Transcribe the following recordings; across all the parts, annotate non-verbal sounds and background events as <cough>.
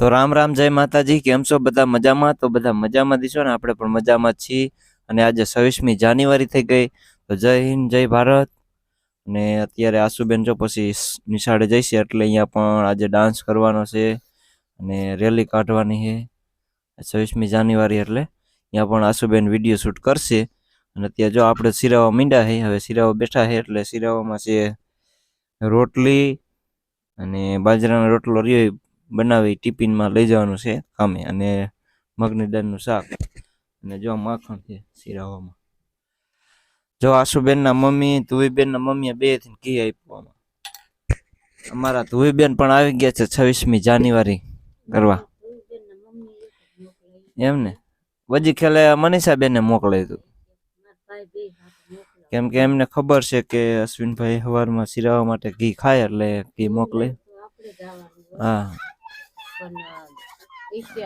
તો રામ રામ, જય માતાજી. કેમ છો? બધા મજામાં? તો બધા મજામાં દીશો ને? આપણે પણ મજામાં છીએ. અને આજે છવ્વીસમી જાન્યુઆરી થઈ ગઈ. તો જય હિન્દ, જય ભારત. અને અત્યારે આસુબેન જો પછી નિશાળે જઈશે એટલે અહીંયા પણ આજે ડાન્સ કરવાનો છે. અને રેલી કાઢવાની છે. છવ્વીસમી જાન્યુઆરી એટલે અહીંયા પણ આસુબેન વીડિયો શૂટ કરશે. અને અત્યારે જો આપણે સિરાવા મીંડા છે, હવે સિરાવા બેઠા છે એટલે સિરાવામાં છે રોટલી અને બાજરાનો રોટલો રહ્યો બનાવી ટિફિનમાં લઈ જવાનું છે કામે અને મગની દાળનું શાક અને જો માખણ છે શિરાવામાં. જો આશુબેનના મમ્મી ધુવીબેનના મમ્મીએ બેથી ઘી આપ્યું આમાં અમારા ધુવીબેન પણ આવી ગયા છે છવ્વીસમી જાન્યુઆરી કરવા. એમ ને? વજી ખેલે મનીષાબેનને મોકલાયું હતું. કેમ કે એમને ખબર છે કે અશ્વિનભાઈ સવારમાં સિરાવા માટે ઘી ખાય એટલે ઘી મોકલે. હા. પણ ઈ કે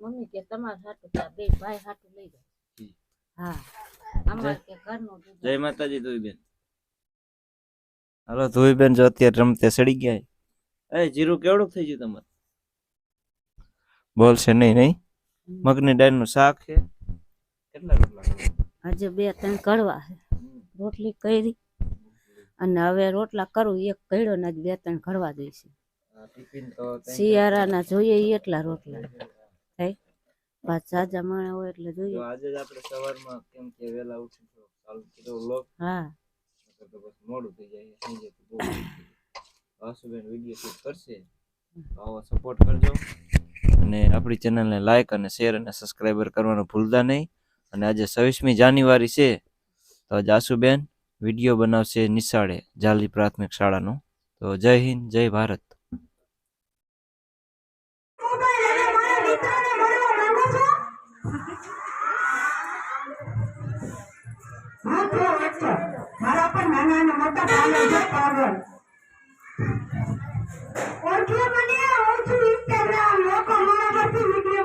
મમ્મી કે તમારા હાટું ત્યાં બે ભાઈ હાટું લઈ જાય હા. અમારે કે ઘરનું જય માતાજી ધોઈબેન હાલો ધોઈબેન જો અત્યારે રમતે સડી ગયા એ જીરું કેવડું થઈ ગયું તમારે? બોલશે નહીં નહીં? મગની દાળનું શાક છે. કેટલા રોટલા આજે બે ત્રણ કડવા છે. રોટલી કરી. અને હવે રોટલા કરું એક કડ્યો ને બે ત્રણ કડવા જોઈશે શિયાળાના જોઈએ એટલા રોટલા. થાય પાછ સાજા માણા હોય એટલે જોઈએ. આજે જ આપણે સવારમાં કેમ કે વહેલા ઉઠી તો ચાલુ કીધો લોક હા. તો પછી મોડું થઈ જાય સાંજે તો બહુ વાસુબેન વીડિયો શૂટ કરશે આવો સપોર્ટ કરજો. અને આપણી ચેનલને લાઈક અને શેર અને સબસ્ક્રાઈબર કરવાનું ભૂલતા નહીં. અને આજે છવ્વીસમી જાન્યુઆરી છે તો આજે આશુબેન વીડિયો બનાવશે નિશાળે જાલી પ્રાથમિક શાળાનો. તો જય હિન્દ જય ભારત. મારા પણ નાના અને મોટા ભાઈઓ છે, પાગલ. ઓળખે મને ઓળખું ઇન્સ્ટાગ્રામ લોકો મારા પરથી વીડિયો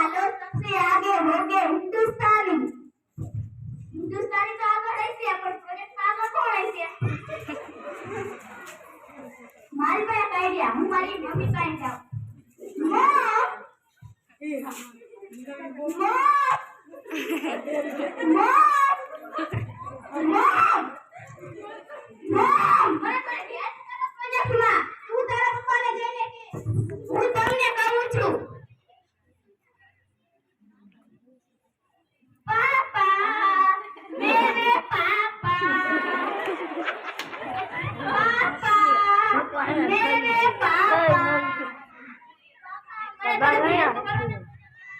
આગળ ને આગે ભોગે હિન્દુસ્તાની હિન્દુસ્તાની તો આગળ હશે પણ પ્રોજેક્ટ આગળ કોણ હશે મારી પાસે આઈડિયા હું મારી મમ્મી પાસે જાઉં Mom! Mom! Mom! Mom!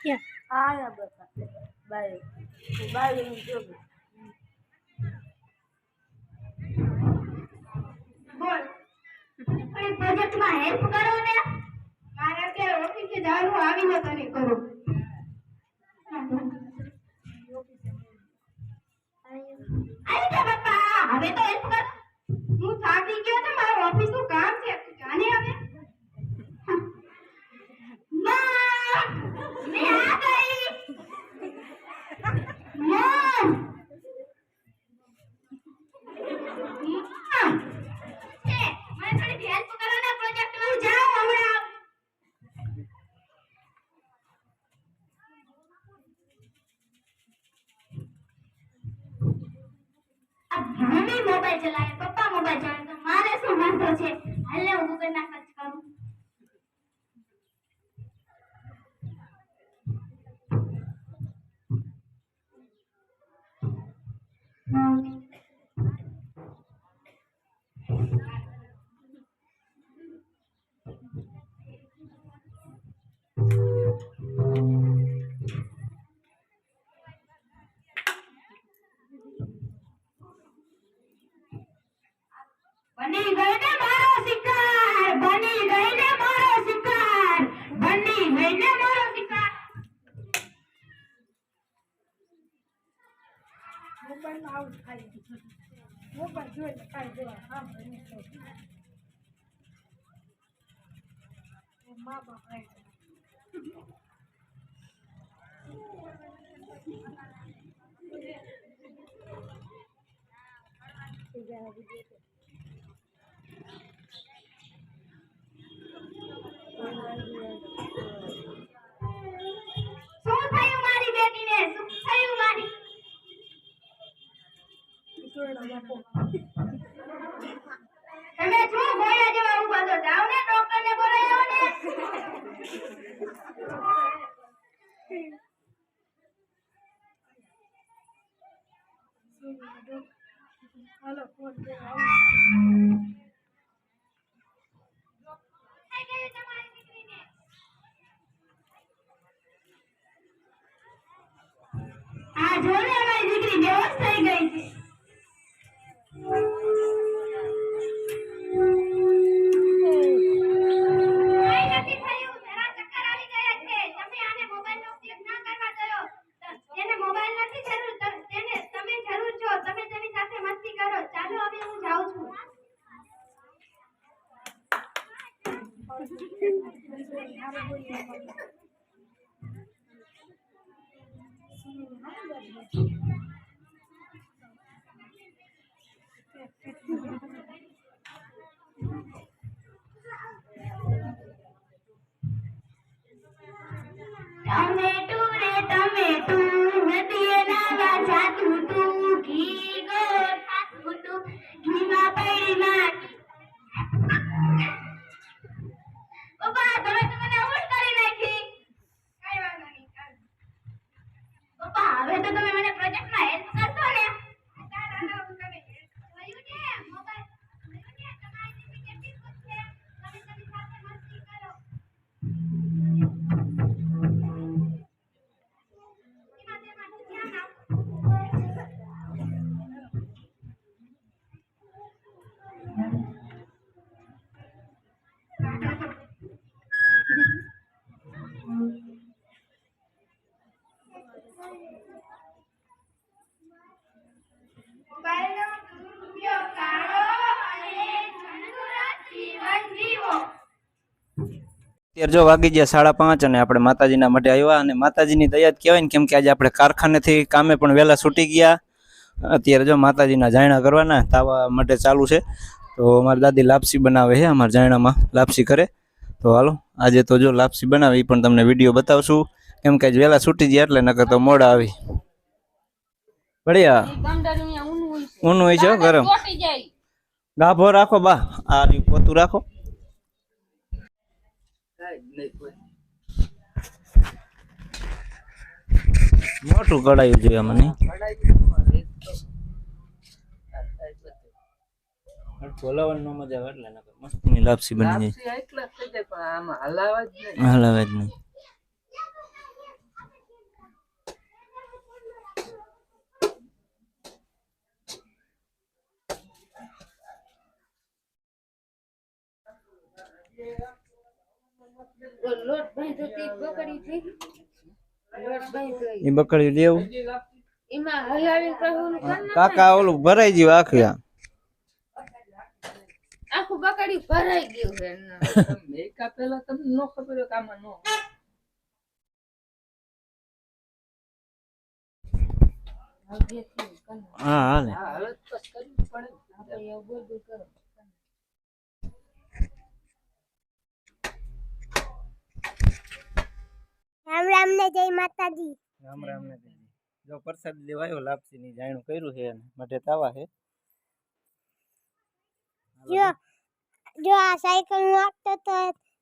આયા બકા બાય બાય જો બોલ પણ પ્રોજેક્ટમાં હેલ્પ કરો ને મારે અત્યારે ઓફિસે જવાનું આવીને તને કરો આવી જા બાપા હવે તો હેલ્પ કર મોબાઈલ ચલાવે પપ્પા મોબાઈલ ચલાવે તો મારે શું વાંધો છે? હાલે હું ગૂગલ નાખવા મોબાઈલમાં આવું જ ખાલી મોબાઈલ દેવા કામ નહીં થાય. મા બાપ <laughs> રહે શું થયું મારી બેટીને શું થયું મારી જોયેલા બાપો તમે શું ભોળા જેવા ઊભા છો જાઓ ને ડોક્ટરને બોલાવો ને હાલો ફોન દેવા આવું થઈ ગયું તમારી દીકરીને આ જો ને અમારી દીકરી બેહોશ થઈ ગઈ છે. અત્યારે જો વાગી ગયા સાડા પાંચ અને આપણે માતાજીના મઢે આવ્યા અને માતાજીની દયા કહેવાય ને કેમ કે આજે આપણે કારખાનેથી કામે પણ વહેલા છૂટી ગયા. અત્યારે જો માતાજીના જાયણા કરવાના તાવા મઢે ચાલુ છે. તો અમારી દાદી લાપસી બનાવે છે અમારા જાયણામાં લાપસી કરે. તો હાલો આજે તો જો લાપસી બનાવે એ પણ તમને વીડિયો બતાવશું. કેમ કે આજે વહેલા છૂટી ગયા એટલે નકર તો મોડા આવી. બળિયા ઊનું હોય છે. ગરમ. ગાભો રાખો બા આ પોતું રાખો. મોટું કડાયું જોઈએ મને. બોલાવવાનું ન મજા આવે એટલે નકર મસ્તીની લાપસી બની જાય. હલાવે જ નહીં. લોટ બાંધ્યો તો બકડી થઈ લોટ બાંધ્યો એ બકડી દેવું? એમાં હલાવી કહું કાકા ઓલું ભરાઈ ગયું આખી આખું બકડી ભરાઈ ગયું છે. મેકા પેલા તમને નો ખબર હોય નો હા હા હવે તો બસ કરવું પડે ને. આપણે એવું બધું કરો. બધાને જય માતાજી રામ રામ ને જો પ્રસાદ લેવાયો લાપસી ની જાણું કર્યું છે અને મઢે તાવા છે જો જો આ સાયકલ નો આપતો તો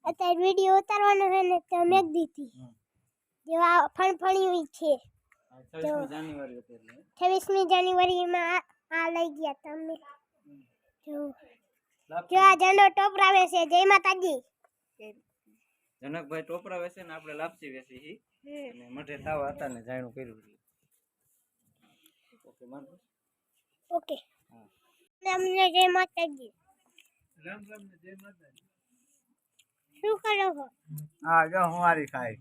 અત્યારે વિડીયો ઉતારવાનો છે ને તો મેં દીધી જો આ ફણફણ્યું છે છવ્વીસમી જાન્યુઆરીમાં આ લઈ ગયા તમે જો જો આ ઝંડો ટોપરાવે છે જય માતાજી જનકભાઈ ટોપરાવે છે ને આપણે લાપસી વેસી અને મઢે તાવા હતા ને જાણું કર્યું ઓકે માનવું ઓકે. રામને જય માતાજી. રામ રામ ને જય માતાજી. શું કરો છો હા જો હું હારી ખાઈ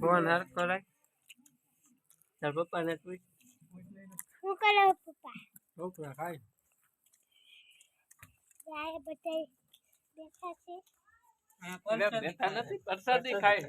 ફોન હર કરાય તાર પપ્પા ને પૂછ. શું કરો પપ્પા? ઢોકળા ખાય. યાર બતાઈ બેઠા છે. બેઠા નથી પ્રસાદી ખાય.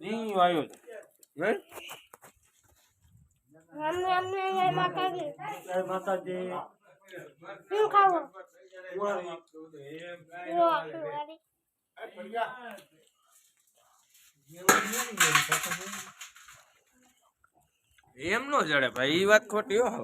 નહીં આવ્યો નહીં માતાજી. શું એમ નો જડે ભાઈ એ વાત ખોટી હો.